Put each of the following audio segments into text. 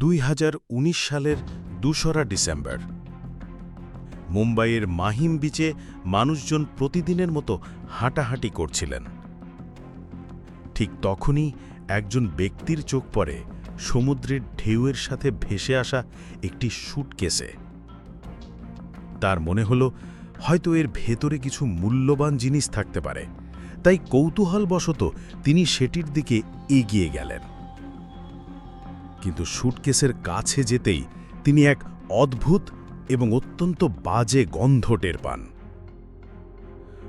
দুই হাজার উনিশ সালের দোসরা ডিসেম্বর। মুম্বাইয়ের মাহিম বিচে মানুষজন প্রতিদিনের মতো হাঁটাহাঁটি করছিলেন। ঠিক তখনই একজন ব্যক্তির চোখ পড়ে সমুদ্রের ঢেউয়ের সাথে ভেসে আসা একটি সুটকেসে তার মনে হলো, হয়তো এর ভেতরে কিছু মূল্যবান জিনিস থাকতে পারে, তাই কৌতূহলবশত তিনি সেটির দিকে এগিয়ে গেলেন। কিন্তু সুটকেসের কাছে যেতেই তিনি এক অদ্ভুত এবং অত্যন্ত বাজে গন্ধ টের পান।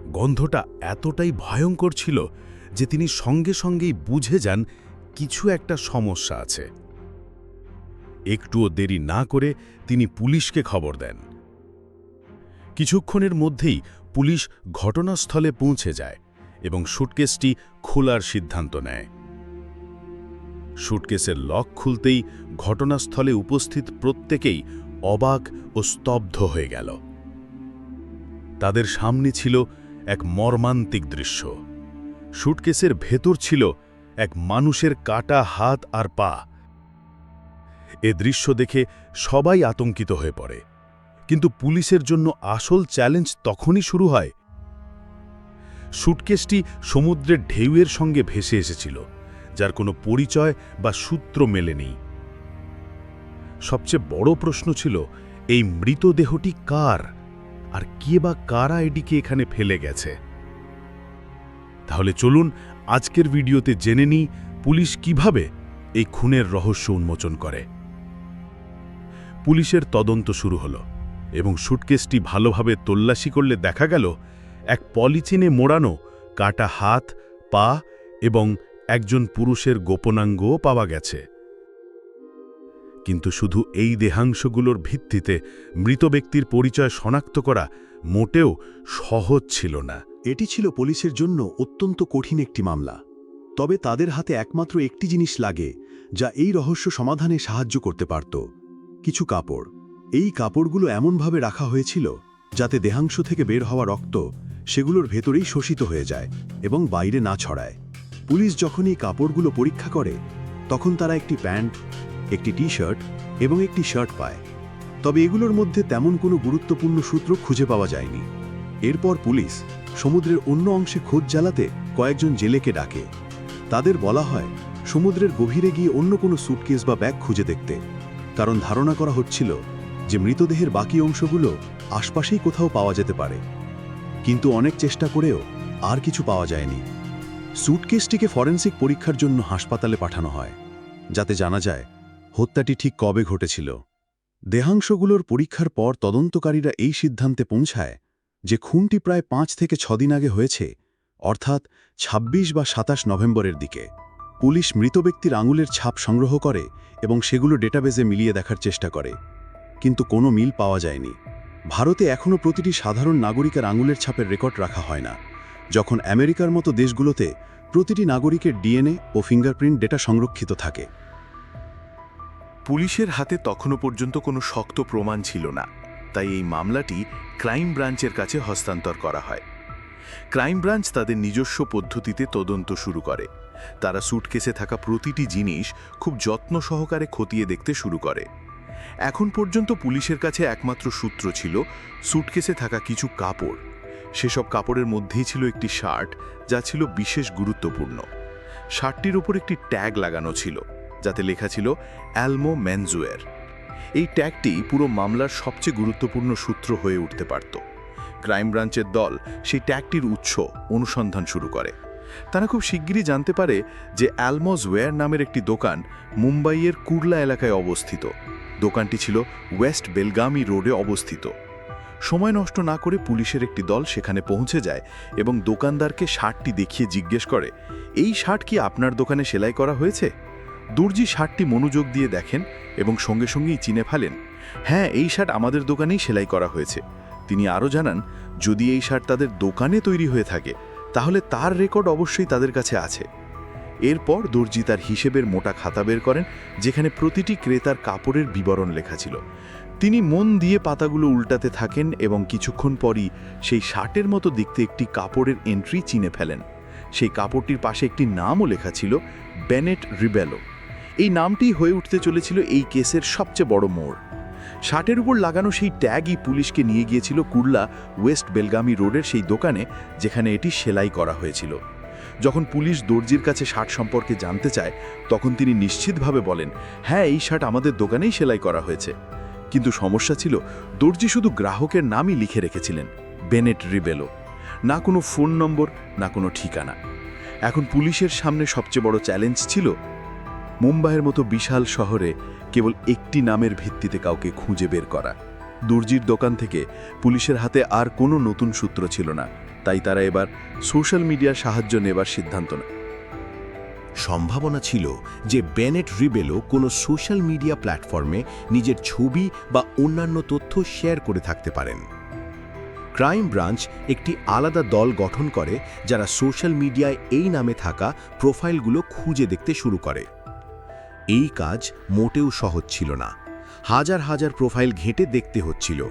গন্ধটা এতটাই ভয়ঙ্কর ছিল যে তিনি সঙ্গে সঙ্গেই বুঝে যান কিছু একটা সমস্যা আছে। একটুও দেরি না করে তিনি পুলিশকে খবর দেন। কিছুক্ষণের মধ্যেই পুলিশ ঘটনাস্থলে পৌঁছে যায় এবং সুটকেসটি খোলার সিদ্ধান্ত নেয়। সুটকেসের লক খুলতেই ঘটনাস্থলে উপস্থিত প্রত্যেকেই অবাক ও স্তব্ধ হয়ে গেল। তাদের সামনে ছিল এক মর্মান্তিক দৃশ্য। সুটকেসের ভেতর ছিল এক মানুষের কাটা হাত আর পা। এ দৃশ্য দেখে সবাই আতঙ্কিত হয়ে পড়ে। কিন্তু পুলিশের জন্য আসল চ্যালেঞ্জ তখনই শুরু হয়। সুটকেসটি সমুদ্রের ঢেউয়ের সঙ্গে ভেসে এসেছিল। যার কোনো পরিচয় বা সূত্র মেলেনি সবচেয়ে বড় প্রশ্ন ছিল, এই মৃতদেহটি কার? আর কে বা কারা এটিকে এখানে ফেলে গেছে? তাহলে চলুন আজকের ভিডিওতে জেনে নিই পুলিশ কীভাবে এই খুনের রহস্য উন্মোচন করে। পুলিশের তদন্ত শুরু হলো এবং সুটকেসটি ভালোভাবে তল্লাশি করলে দেখা গেল, এক পলিথিনে মোড়ানো কাটা হাত, পা এবং একজন পুরুষের গোপনাঙ্গও পাওয়া গেছে। কিন্তু শুধু এই দেহাংশগুলোর ভিত্তিতে মৃত ব্যক্তির পরিচয় শনাক্ত করা মোটেও সহজ ছিল না। এটি ছিল পুলিশের জন্য অত্যন্ত কঠিন একটি মামলা। তবে তাদের হাতে একমাত্র একটি জিনিস লাগে, যা এই রহস্য সমাধানে সাহায্য করতে পারত, কিছু কাপড়। এই কাপড়গুলো এমনভাবে রাখা হয়েছিল, যাতে দেহাংশ থেকে বের হওয়া রক্ত সেগুলোর ভেতরেই শোষিত হয়ে যায় এবং বাইরে না ছড়ায়। পুলিশ যখন এই কাপড়গুলো পরীক্ষা করে, তখন তারা একটি প্যান্ট, একটি টি শার্ট এবং একটি শার্ট পায়। তবে এগুলোর মধ্যে তেমন কোনো গুরুত্বপূর্ণ সূত্র খুঁজে পাওয়া যায়নি। এরপর পুলিশ সমুদ্রের অন্য অংশে খোঁজ জ্বালাতে কয়েকজন জেলেকে ডাকে। তাদের বলা হয়, সমুদ্রের গভীরে গিয়ে অন্য কোনো সুটকেস বা ব্যাগ খুঁজে দেখতে। কারণ ধারণা করা হচ্ছিল যে মৃতদেহের বাকি অংশগুলো আশপাশেই কোথাও পাওয়া যেতে পারে। কিন্তু অনেক চেষ্টা করেও আর কিছু পাওয়া যায়নি। সুটকেসটিকে ফরেন্সিক পরীক্ষার জন্য হাসপাতালে পাঠানো হয়, যাতে জানা যায় হত্যাটি ঠিক কবে ঘটেছিল। দেহাংশগুলোর পরীক্ষার পর তদন্তকারীরা এই সিদ্ধান্তে পৌঁছায় যে খুনটি প্রায় পাঁচ থেকে ছদিন আগে হয়েছে, অর্থাৎ ২৬ বা সাতাশ নভেম্বরের দিকে। পুলিশ মৃত ব্যক্তির আঙুলের ছাপ সংগ্রহ করে এবং সেগুলো ডেটাবেজে মিলিয়ে দেখার চেষ্টা করে, কিন্তু কোনো মিল পাওয়া যায়নি। ভারতে এখনও প্রতিটি সাধারণ নাগরিকের আঙুলের ছাপের রেকর্ড রাখা হয় না। যখন আমেরিকার মতো দেশগুলোতে প্রতিটি নাগরিকের ডিএনএ ও ফিঙ্গারপ্রিন্ট ডেটা সংরক্ষিত থাকে। পুলিশের হাতে তখনও পর্যন্ত কোনো শক্ত প্রমাণ ছিল না, তাই এই মামলাটি ক্রাইম ব্রাঞ্চের কাছে হস্তান্তর করা হয়। ক্রাইম ব্রাঞ্চ তাদের নিজস্ব পদ্ধতিতে তদন্ত শুরু করে। তারা সুটকেসে থাকা প্রতিটি জিনিস খুব যত্ন সহকারে খতিয়ে দেখতে শুরু করে। এখন পর্যন্ত পুলিশের কাছে একমাত্র সূত্র ছিল, সুটকেসে থাকা কিছু কাপড়। সেসব কাপড়ের মধ্যেই ছিল একটি শার্ট, যা ছিল বিশেষ গুরুত্বপূর্ণ। শার্টটির উপর একটি ট্যাগ লাগানো ছিল, যাতে লেখা ছিল অ্যালমো ম্যানজুয়ের এই ট্যাগটি পুরো মামলার সবচেয়ে গুরুত্বপূর্ণ সূত্র হয়ে উঠতে পারত। ক্রাইম ব্রাঞ্চের দল সেই ট্যাগটির উৎস অনুসন্ধান শুরু করে। তারা খুব শিগগিরই জানতে পারে যে অ্যালমোজ ওয়্যার নামের একটি দোকান মুম্বাইয়ের কুরলা এলাকায় অবস্থিত। দোকানটি ছিল ওয়েস্ট বেলগামি রোডে অবস্থিত। সময় নষ্ট না করে পুলিশের একটি দল সেখানে পৌঁছে যায় এবং দোকানদারকে শার্টটি দেখিয়ে জিজ্ঞেস করে, এই শার্ট কি আপনার দোকানে সেলাই করা হয়েছে? দুর্জি শার্টটি মনোযোগ দিয়ে দেখেন এবং সঙ্গে সঙ্গেই চিনে ফেলেন হ্যাঁ এই শার্ট আমাদের দোকানেই সেলাই করা হয়েছে। তিনি আরও জানান, যদি এই শার্ট তাদের দোকানে তৈরি হয়ে থাকে, তাহলে তার রেকর্ড অবশ্যই তাদের কাছে আছে। এরপর দর্জি তার হিসেবের মোটা খাতা বের করেন, যেখানে প্রতিটি ক্রেতার কাপড়ের বিবরণ লেখা ছিল। তিনি মন দিয়ে পাতাগুলো উল্টাতে থাকেন এবং কিছুক্ষণ পরই সেই শার্টের মতো দেখতে একটি কাপড়ের এন্ট্রি চিনে ফেলেন। সেই কাপড়টির পাশে একটি নামও লেখা ছিল, বেনেট রিবেলো। এই নামটিই হয়ে উঠতে চলেছিল এই কেসের সবচেয়ে বড় মোড়। শার্টের উপর লাগানো সেই ট্যাগই পুলিশকে নিয়ে গিয়েছিল কুর্লা ওয়েস্ট বেলগামি রোডের সেই দোকানে, যেখানে এটি সেলাই করা হয়েছিল। যখন পুলিশ দর্জির কাছে শার্ট সম্পর্কে জানতে চায়, তখন তিনি নিশ্চিতভাবে বলেন হ্যাঁ এই শার্ট আমাদের দোকানেই সেলাই করা হয়েছে। কিন্তু সমস্যা ছিল, দর্জি শুধু গ্রাহকের নামই লিখে রেখেছিলেন, বেনেট রিবেলো। না কোনো ফোন নম্বর, না কোনো ঠিকানা। এখন পুলিশের সামনে সবচেয়ে বড় চ্যালেঞ্জ ছিল, মুম্বাইয়ের মতো বিশাল শহরে কেবল একটি নামের ভিত্তিতে কাউকে খুঁজে বের করা। দর্জির দোকান থেকে পুলিশের হাতে আর কোনো নতুন সূত্র ছিল না, তাই তারা এবার সোশ্যাল মিডিয়ার সাহায্য নেবার সিদ্ধান্ত নেয়। সম্ভাবনা ছিল যে বেনেট রিবেলো কোনো সোশ্যাল মিডিয়া প্ল্যাটফর্মে নিজের ছবি বা অন্যান্য তথ্য শেয়ার করে থাকতে পারেন। ক্রাইম ব্রাঞ্চ একটি আলাদা দল গঠন করে যারা সোশ্যাল মিডিয়ায় এই নামে থাকা প্রোফাইলগুলো খুঁজে দেখতে শুরু করে। এই কাজ মোটেও সহজ ছিল না। হাজার হাজার প্রোফাইল ঘেঁটে দেখতে হচ্ছিল।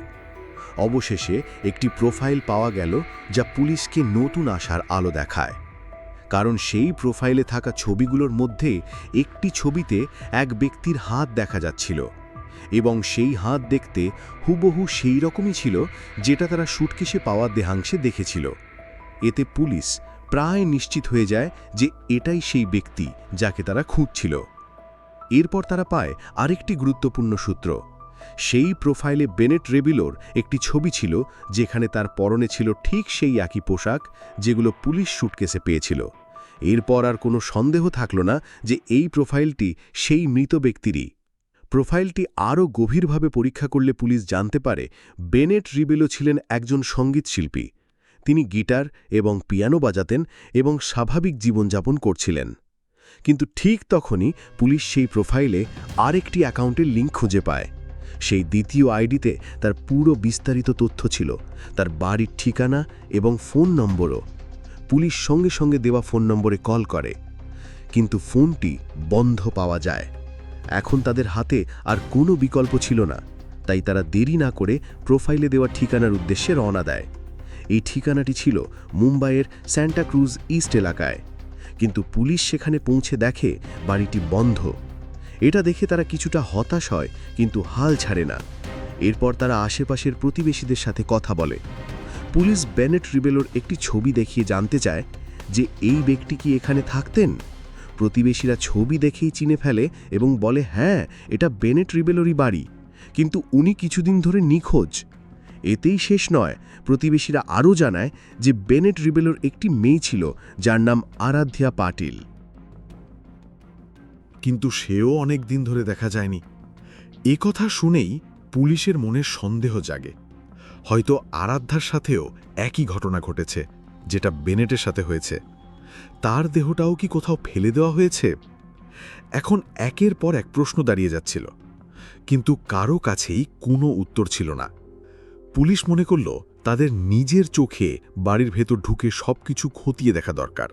অবশেষে একটি প্রোফাইল পাওয়া গেল যা পুলিশকে নতুন আশার আলো দেখায়। কারণ সেই প্রোফাইলে থাকা ছবিগুলোর মধ্যে একটি ছবিতে এক ব্যক্তির হাত দেখা যাচ্ছিল এবং সেই হাত দেখতে হুবহু সেই রকমই ছিল যেটা তারা সুটকেসে পাওয়া দেহাংশে দেখেছিল। এতে পুলিশ প্রায় নিশ্চিত হয়ে যায় যে এটাই সেই ব্যক্তি যাকে তারা খুঁজছিল। এরপর তারা পায় আরেকটি গুরুত্বপূর্ণ সূত্র। সেই প্রোফাইলে বেনেট রেবিলোর একটি ছবি ছিল, যেখানে তার পরনে ছিল ঠিক সেই একই পোশাক, যেগুলো পুলিশ সুটকেসে পেয়েছিল। এরপর আর কোনো সন্দেহ থাকল না যে এই প্রোফাইলটি সেই মৃত ব্যক্তিরই। প্রোফাইলটি আরও গভীরভাবে পরীক্ষা করলে পুলিশ জানতে পারে, বেনেট রিবেলো ছিলেন একজন সঙ্গীতশিল্পী তিনি গিটার এবং পিয়ানো বাজাতেন এবং স্বাভাবিক জীবনযাপন করছিলেন। কিন্তু ঠিক তখনই পুলিশ সেই প্রোফাইলে আরেকটি অ্যাকাউন্টের লিঙ্ক খুঁজে পায়। সেই দ্বিতীয় আইডিতে তার পুরো বিস্তারিত তথ্য ছিল, তার বাড়ির ঠিকানা এবং ফোন নম্বরও। পুলিশ সঙ্গে সঙ্গে দেওয়া ফোন নম্বরে কল করে, কিন্তু ফোনটি বন্ধ পাওয়া যায়। এখন তাদের হাতে আর কোনো বিকল্প ছিল না, তাই তারা দেরি না করে প্রোফাইলে দেওয়া ঠিকানার উদ্দেশ্যে রওনা দেয়। এই ঠিকানাটি ছিল মুম্বাইয়ের স্যান্টা ক্রুজ ইস্ট এলাকায়, কিন্তু পুলিশ সেখানে পৌঁছে দেখে বাড়িটি বন্ধ। এটা দেখে তারা কিছুটা হতাশ হয়, কিন্তু হাল ছাড়ে না। এরপর তারা আশেপাশের প্রতিবেশীদের সাথে কথা বলে। পুলিশ বেনেট রিবেলোর একটি ছবি দেখিয়ে জানতে চায় যে এই ব্যক্তি কি এখানে থাকতেন? প্রতিবেশীরা ছবি দেখেই চিনে ফেলে এবং বলে হ্যাঁ এটা বেনেট রিবেলোরই বাড়ি, কিন্তু উনি কিছুদিন ধরে নিখোঁজ। এতেই শেষ নয়। প্রতিবেশীরা আরও জানায় যে বেনেট রিবেলোর একটি মেয়ে ছিল, যার নাম আরাধ্যা পাটিল। কিন্তু সেও অনেক দিন ধরে দেখা যায়নি। এ কথা শুনেই পুলিশের মনে সন্দেহ জাগে। হয়তো আরাধ্যার সাথেও একই ঘটনা ঘটেছে, যেটা বেনেটের সাথে হয়েছে। তার দেহটাও কি কোথাও ফেলে দেওয়া হয়েছে? এখন একের পর এক প্রশ্ন দাঁড়িয়ে যাচ্ছিল। কিন্তু কারও কাছেই কোনো উত্তর ছিল না। পুলিশ মনে করল, তাদের নিজের চোখে বাড়ির ভেতর ঢুকে সবকিছু খতিয়ে দেখা দরকার।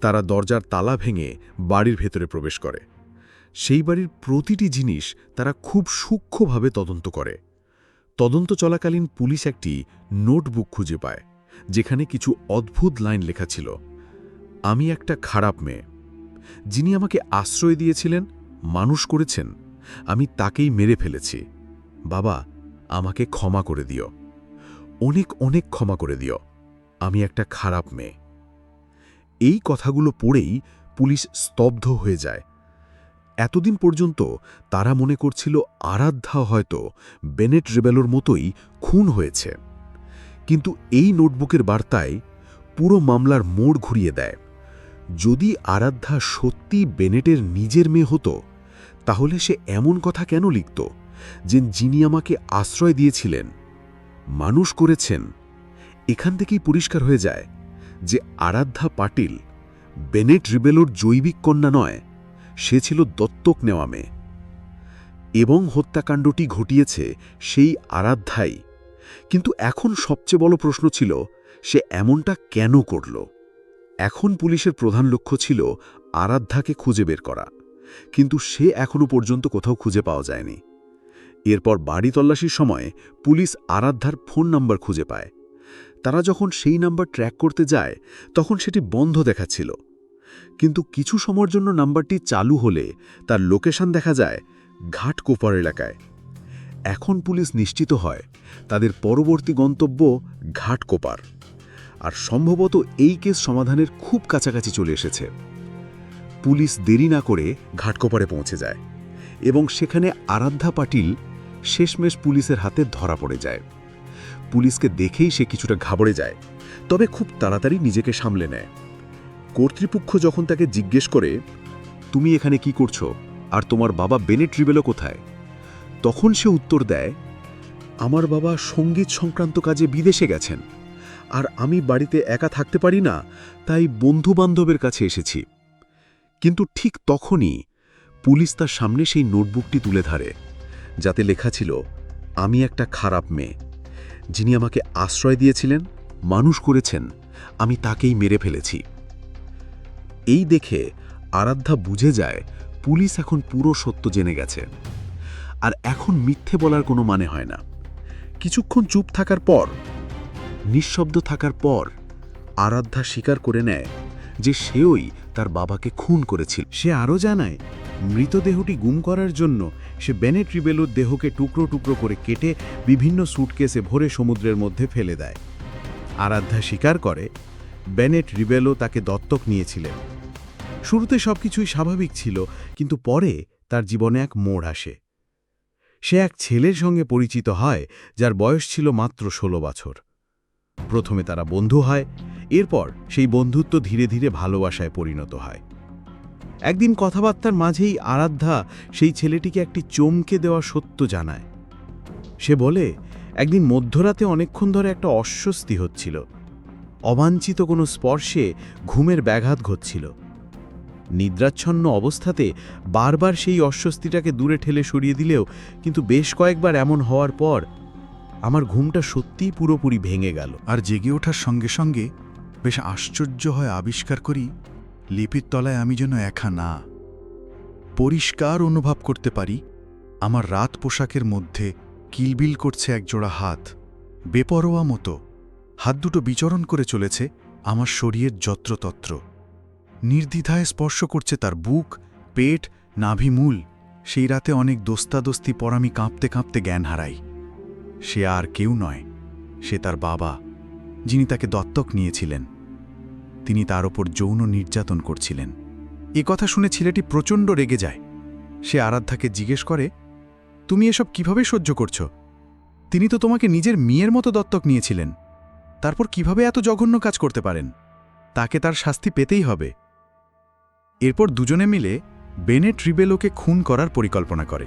তারা দরজার তালা ভেঙে বাড়ির ভেতরে প্রবেশ করে। সেই বাড়ির প্রতিটি জিনিস তারা খুব সূক্ষ্মভাবে তদন্ত করে। তদন্ত চলাকালীন পুলিশ একটি নোটবুক খুঁজে পায়, যেখানে কিছু অদ্ভুত লাইন লেখা ছিল, আমি একটা খারাপ মেয়ে। যিনি আমাকে আশ্রয় দিয়েছিলেন, মানুষ করেছেন, আমি তাকেই মেরে ফেলেছি। বাবা, আমাকে ক্ষমা করে দিও। অনেক অনেক ক্ষমা করে দিও। আমি একটা খারাপ মেয়ে। এই কথাগুলো পড়েই পুলিশ স্তব্ধ হয়ে যায়। এতদিন পর্যন্ত তারা মনে করছিল আরাধ্যা হয়তো বেনেট রেবেলোর মতোই খুন হয়েছে। কিন্তু এই নোটবুকের বার্তায় পুরো মামলার মোড় ঘুরিয়ে দেয়। যদি আরাধ্যা সত্যি বেনেটের নিজের মেয়ে হতো, তাহলে সে এমন কথা কেন লিখত যে যিনি আমাকে আশ্রয় দিয়েছিলেন? মানুষ করেছেন। এখান থেকেই পরিষ্কার হয়ে যায় যে আরাধ্যা পাটিল, বেনেট রিবেলোর জৈবিক কন্যা নয়, সে ছিল দত্তক নেওয়া মেয়ে। এবং হত্যাকাণ্ডটি ঘটিয়েছে সেই আরাধ্যাই। কিন্তু এখন সবচেয়ে বড় প্রশ্ন ছিল, সে এমনটা কেন করল? এখন পুলিশের প্রধান লক্ষ্য ছিল আরাধ্যাকে খুঁজে বের করা। কিন্তু সে এখনও পর্যন্ত কোথাও খুঁজে পাওয়া যায়নি। এরপর বাড়ি তল্লাশির সময় পুলিশ আরাধ্যার ফোন নাম্বার খুঁজে পায়। তারা যখন সেই নাম্বার ট্র্যাক করতে যায়, তখন সেটি বন্ধ দেখাচ্ছিল। কিন্তু কিছু সময়ের জন্য নাম্বারটি চালু হলে তার লোকেশন দেখা যায় ঘাটকোপার এলাকায়। এখন পুলিশ নিশ্চিত হয় তাদের পরবর্তী গন্তব্য ঘাটকোপার। আর সম্ভবত এই কেস সমাধানের খুব কাছাকাছি চলে এসেছে। পুলিশ দেরি না করে ঘাটকোপারে পৌঁছে যায় এবং সেখানে আরাধ্যা পাটিল শেষমেশ পুলিশের হাতে ধরা পড়ে যায়। পুলিশকে দেখেই সে কিছুটা ঘাবড়ে যায়, তবে খুব তাড়াতাড়ি নিজেকে সামলে নেয়। কর্তৃপক্ষ যখন তাকে জিজ্ঞেস করে, তুমি এখানে কি করছ? আর তোমার বাবা বেনেট রিবেলো কোথায়? তখন সে উত্তর দেয়, আমার বাবা সংগীত সংক্রান্ত কাজে বিদেশে গেছেন। আর আমি বাড়িতে একা থাকতে পারি না, তাই বন্ধুবান্ধবের কাছে এসেছি। কিন্তু ঠিক তখনই পুলিশ তার সামনে সেই নোটবুকটি তুলে ধরে, যাতে লেখা ছিল, আমি একটা খারাপ মেয়ে। যিনি আমাকে আশ্রয় দিয়েছিলেন, মানুষ করেছেন, আমি তাকেই মেরে ফেলেছি। এই দেখে আরাধ্যা বুঝে যায়, পুলিশ এখন পুরো সত্য জেনে গেছে। আর এখন মিথ্যে বলার কোনো মানে হয় না। কিছুক্ষণ চুপ থাকার পর, নিঃশব্দ থাকার পর, আরাধ্যা স্বীকার করে নেয় যে সেওই তার বাবাকে খুন করেছিল। সে আরও জানায়, মৃতদেহটি গুম করার জন্য সে বেনেট রিবেলোর দেহকে টুকরো টুকরো করে কেটে বিভিন্ন সুটকেসে ভরে সমুদ্রের মধ্যে ফেলে দেয়। আরাধ্যা স্বীকার করে, বেনেট রিবেলো তাকে দত্তক নিয়েছিলেন। শুরুতে সবকিছুই স্বাভাবিক ছিল, কিন্তু পরে তার জীবনে এক মোড় আসে। সে এক ছেলের সঙ্গে পরিচিত হয়, যার বয়স ছিল মাত্র ষোলো বছর। প্রথমে তারা বন্ধু হয় এরপর সেই বন্ধুত্ব ধীরে ধীরে ভালোবাসায় পরিণত হয়। একদিন কথাবার্তার মাঝেই আরাধ্যা সেই ছেলেটিকে একটি চমকে দেওয়া সত্য জানায়। সে বলে, একদিন মধ্যরাতে অনেকক্ষণ ধরে একটা অস্বস্তি হচ্ছিল। অবাঞ্ছিত কোনো স্পর্শে ঘুমের ব্যাঘাত ঘটছিল। নিদ্রাচ্ছন্ন অবস্থাতে বারবার সেই অস্বস্তিটাকে দূরে ঠেলে সরিয়ে দিলেও কিন্তু বেশ কয়েকবার এমন হওয়ার পর আমার ঘুমটা সত্যিই পুরোপুরি ভেঙে গেল। আর জেগে ওঠার সঙ্গে সঙ্গে বেশ আশ্চর্য হয় আবিষ্কার করি, লিপির তলায় আমি যেন একা না। পরিষ্কার অনুভব করতে পারি, আমার রাত পোশাকের মধ্যে কিলবিল করছে একজোড়া হাত, বেপরোয়া মতো। হাত দুটো বিচরণ করে চলেছে আমার শরীরের যত্রতত্র। নির্দ্বিধায় স্পর্শ করছে তার বুক, পেট নাভিমূল সেই রাতে অনেক দোস্তাদোস্তি পর আমি কাঁপতে কাঁপতে জ্ঞান হারাই সে আর কেউ নয়, সে তার বাবা, যিনি তাকে দত্তক নিয়েছিলেন। তিনি তার ওপর যৌন নির্যাতন করছিলেন। এ কথা শুনে ছেলেটি প্রচণ্ড রেগে যায়। সে আরাধ্যাকে জিজ্ঞেস করে, তুমি এসব কীভাবে সহ্য করছ? তিনি তো তোমাকে নিজের মেয়ের মতো দত্তক নিয়েছিলেন। তারপর কীভাবে এত জঘন্য কাজ করতে পারেন? তাকে তার শাস্তি পেতেই হবে। এরপর দুজনে মিলে বেনেট রিবেলোকে খুন করার পরিকল্পনা করে।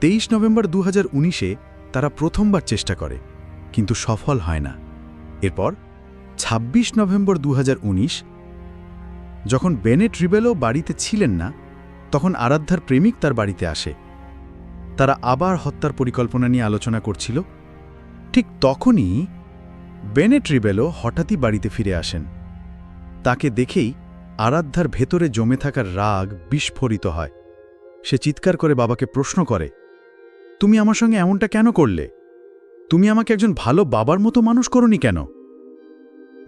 তেইশ নভেম্বর দু হাজার তারা প্রথমবার চেষ্টা করে, কিন্তু সফল হয় না। এরপর ২৬ নভেম্বর দু হাজার উনিশ, যখন বেনেট রিবেলো বাড়িতে ছিলেন না, তখন আরাধ্যার প্রেমিক তার বাড়িতে আসে। তারা আবার হত্যার পরিকল্পনা নিয়ে আলোচনা করছিল। ঠিক তখনই বেনেট রিবেলো হঠাৎই বাড়িতে ফিরে আসেন। তাকে দেখেই আরাধ্যার ভেতরে জমে থাকার রাগ বিস্ফোরিত হয়। সে চিৎকার করে বাবাকে প্রশ্ন করে, তুমি আমার সঙ্গে এমনটা কেন করলে? তুমি আমাকে একজন ভালো বাবার মতো মানুষ করনি কেন?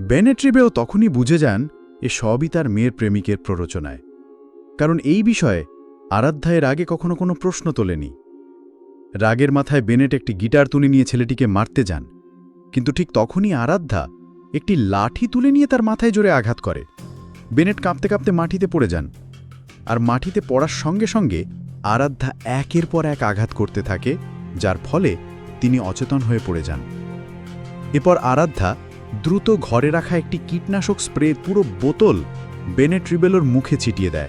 বেনেট্রিবেও তখনই বুঝে যান এ সবই তার মেয়ের প্রেমিকের প্ররোচনায়। কারণ এই বিষয়ে আরাধ্যা এর আগে কখনো কোনো প্রশ্ন তোলেনি। রাগের মাথায় বেনেট একটি গিটার তুলে নিয়ে ছেলেটিকে মারতে যান। কিন্তু ঠিক তখনই আরাধ্যা একটি লাঠি তুলে নিয়ে তার মাথায় জোরে আঘাত করে। বেনেট কাঁপতে কাঁপতে মাটিতে পড়ে যান। আর মাটিতে পড়ার সঙ্গে সঙ্গে আরাধ্যা একের পর এক আঘাত করতে থাকে, যার ফলে তিনি অচেতন হয়ে পড়ে যান। এরপর আরাধ্যা দ্রুত ঘরে রাখা একটি কীটনাশক স্প্রে পুরো বোতল বেনেট রিবেলোর মুখে ছিটিয়ে দেয়।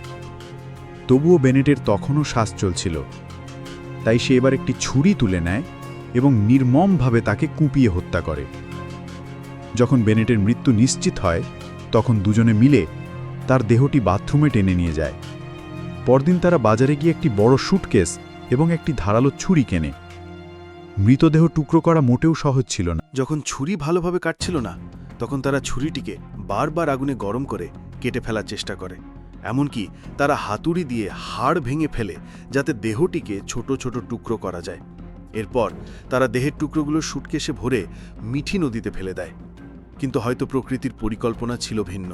তবুও বেনেটের তখনও শ্বাস চলছিল। তাই সে এবার একটি ছুরি তুলে নেয় এবং নির্মমভাবে তাকে কুপিয়ে হত্যা করে। যখন বেনেটের মৃত্যু নিশ্চিত হয়, তখন দুজনে মিলে তার দেহটি বাথরুমে টেনে নিয়ে যায়। পরদিন তারা বাজারে গিয়ে একটি বড় সুটকেস এবং একটি ধারালো ছুরি কেনে। মৃতদেহ টুকরো করা মোটেও সহজ ছিল না। যখন ছুরি ভালোভাবে কাটছিল না, তখন তারা ছুরিটিকে বারবার আগুনে গরম করে কেটে ফেলার চেষ্টা করে। এমনকি তারা হাতুড়ি দিয়ে হাড় ভেঙে ফেলে যাতে দেহটিকে ছোট ছোট টুকরো করা যায়। এরপর তারা দেহের টুকরোগুলো সুটকেসে ভরে মিঠি নদীতে ফেলে দেয়। কিন্তু হয়তো প্রকৃতির পরিকল্পনা ছিল ভিন্ন।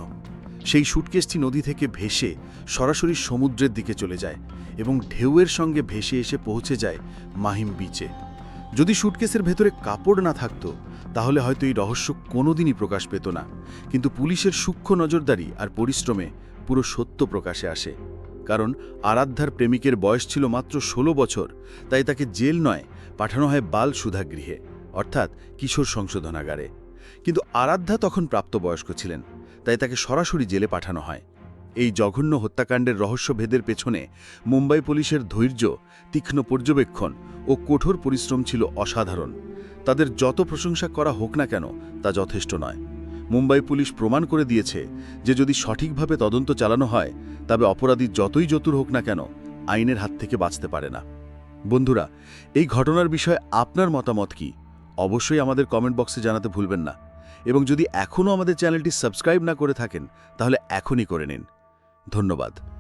সেই সুটকেসটি নদী থেকে ভেসে সরাসরি সমুদ্রের দিকে চলে যায় এবং ঢেউয়ের সঙ্গে ভেসে এসে পৌঁছে যায় মাহিম বিচে। যদি সুটকেসের ভেতরে কাপড় না থাকতো, তাহলে হয়তো এই রহস্য কোনোদিনই প্রকাশ পেত না। কিন্তু পুলিশের সূক্ষ্ম নজরদারি আর পরিশ্রমে পুরো সত্য প্রকাশে আসে। কারণ আরাধ্যার প্রেমিকের বয়স ছিল মাত্র ১৬ বছর, তাই তাকে জেল নয়, পাঠানো হয় বাল সুধাগৃহে অর্থাৎ কিশোর সংশোধনাগারে। কিন্তু আরাধ্যা তখন প্রাপ্তবয়স্ক ছিলেন, তাই তাকে সরাসরি জেলে পাঠানো হয়। এই জঘন্য হত্যাকাণ্ডের রহস্যভেদের পেছনে মুম্বাই পুলিশের ধৈর্য, তীক্ষ্ণ পর্যবেক্ষণ ও কঠোর পরিশ্রম ছিল অসাধারণ। তাদের যত প্রশংসা করা হোক না কেন, তা যথেষ্ট নয়। মুম্বাই পুলিশ প্রমাণ করে দিয়েছে যে যদি সঠিকভাবে তদন্ত চালানো হয়, তবে অপরাধী যতই চতুর হোক না কেন, আইনের হাত থেকে বাঁচতে পারে না। বন্ধুরা, এই ঘটনার বিষয়ে আপনার মতামত কি? অবশ্যই আমাদের কমেন্ট বক্সে জানাতে ভুলবেন না। এবং যদি এখনও আমাদের চ্যানেলটি সাবস্ক্রাইব না করে থাকেন, তাহলে এখনই করে নিন। ধন্যবাদ।